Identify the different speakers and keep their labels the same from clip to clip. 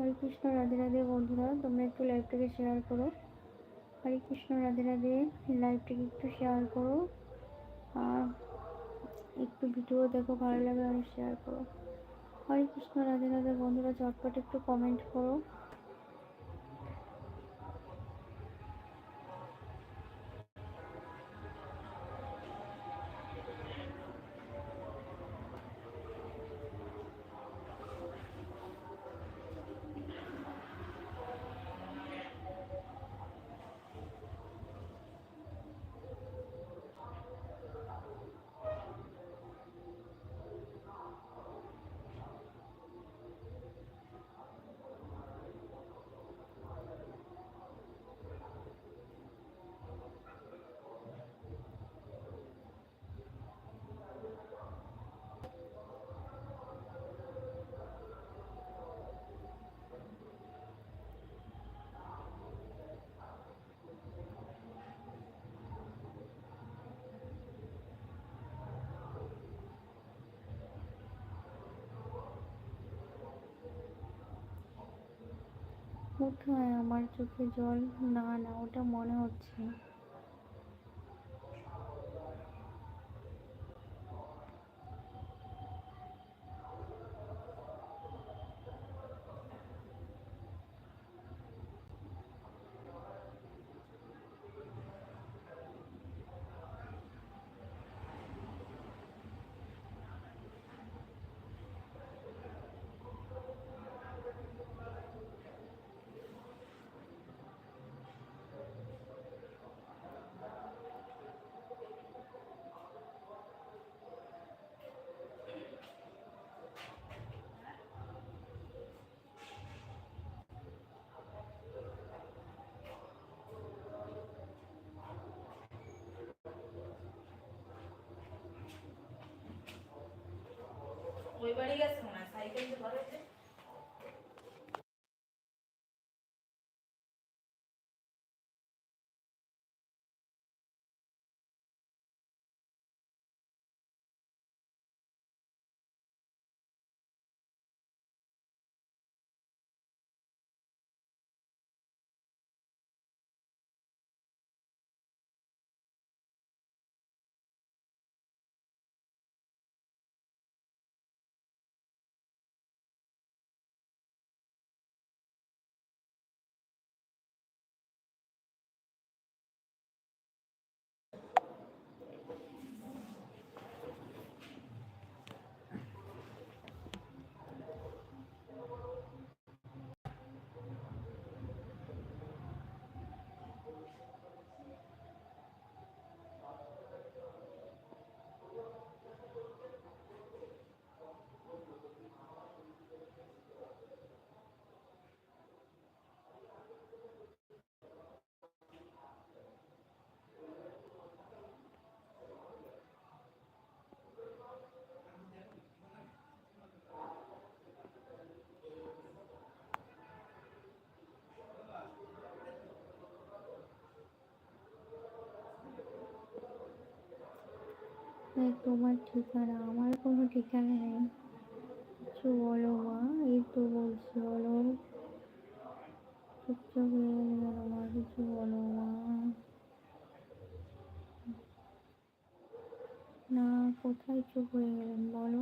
Speaker 1: হরে কৃষ্ণ, রাধে রাধে বন্ধুরা, তোমরা একটু লাইভটাকে শেয়ার করো। হরে কৃষ্ণ, রাধে রাধে লাইভটাকে একটু শেয়ার করো। আর একটু ভিডিও দেখো, ভালো লাগে আর শেয়ার করো। হরে কৃষ্ণ, রাধে রাধে বন্ধুরা চটপট একটু কমেন্ট করো। কোথায়? আমার চোখে জল? না না ওটা মনে হচ্ছে।
Speaker 2: ওই বাড়ি গেছে না সাইকেল ঘরে
Speaker 1: এই তোমার ঠিকানা, আমার কোনো ঠিকানা নেই। কিছু বলো মা, এই তো বলছি, বলো। চুপচাপ হয়ে গেলে মা, কিছু বলো মা। না, কোথায় চুপ হয়ে গেলেন, বলো।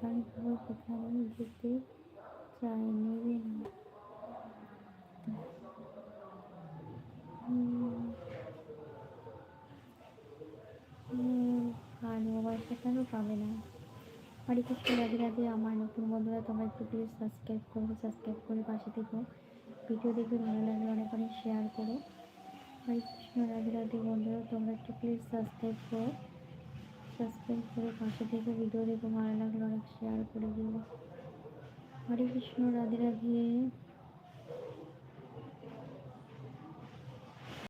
Speaker 1: থাকব সেখানে যেতে চাই নেবে না সেখানেও পাবে না। হরে কৃষ্ণ রাধে রাধে আমার নতুন বন্ধুরা, তোমরা একটু প্লিজ সাবস্ক্রাইব করো সাবস্ক্রাইব করে পাশে থেকো। ভিডিও দেখে ভালো লাগলে অনেক অনেক শেয়ার করো। হরে কৃষ্ণ রাধে রাধে বন্ধুরা, তোমরা একটু প্লিজ সাবস্ক্রাইব করো। সাবস্ক্রাইব করে পাশে থেকে ভিডিও দেখো ভালো লাগলে অনেক শেয়ার করে দিও। হরে কৃষ্ণ, রাধে রাধে।